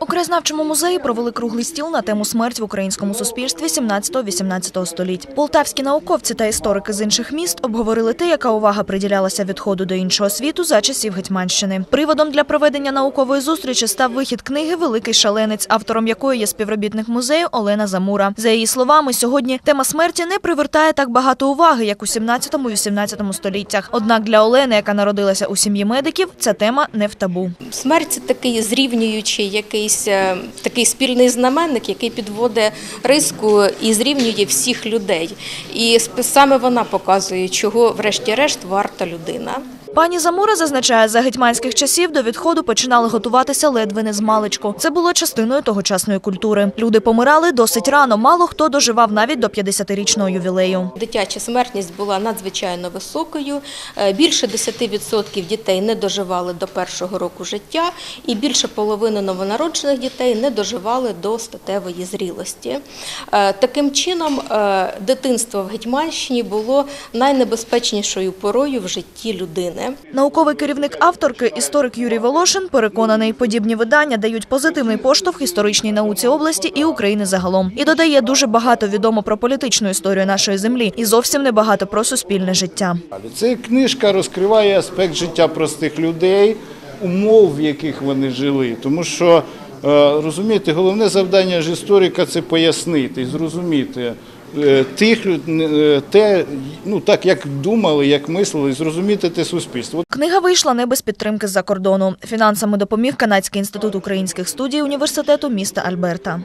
У краєзнавчому музеї провели круглий стіл на тему смерть в українському суспільстві 17-18 століть. Полтавські науковці та історики з інших міст обговорили те, яка увага приділялася відходу до іншого світу за часів Гетьманщини. Приводом для проведення наукової зустрічі став вихід книги Великий шаленець, автором якої є співробітник музею Олена Замура. За її словами, сьогодні тема смерті не привертає так багато уваги, як у 17-18 століттях. Однак для Олени, яка народилася у сім'ї медиків, ця тема не в табу. Смерть такий зрівнюючий якийсь е, такий спільний знаменник, який підводить риску і зрівнює всіх людей. І саме вона показує, чого, врешті-решт, варта людина. Пані Замура зазначає, за гетьманських часів до відходу починали готуватися ледве не з маличку. Це було частиною тогочасної культури. Люди помирали досить рано. Мало хто доживав навіть до 50-річного ювілею. Дитяча смертність була надзвичайно високою. Е, Більше 10% дітей не доживали до першого року життя, і більше половини новонароджених дітей не доживали до статевої зрілості. Е, Таким чином, е, дитинство в Гетьманщині було найнебезпечнішою порою в житті людини. Науковий керівник авторки, історик Юрій Волошин, переконаний, подібні видання дають позитивний поштовх історичній науці області і України загалом. І додає дуже багато відомо про політичну історію нашої землі і зовсім небагато про суспільне життя. Ця книжка розкриває аспект життя простих людей, умов, в яких вони жили. Тому що, е, розумієте, головне завдання ж історика це пояснити і зрозуміти тих люд- е, те, ну так як думали, як мислили, зрозуміти те суспільство. Книга вийшла не без підтримки з-за кордону. Фінансами допоміг Канадський інститут українських студій університету міста Альберта.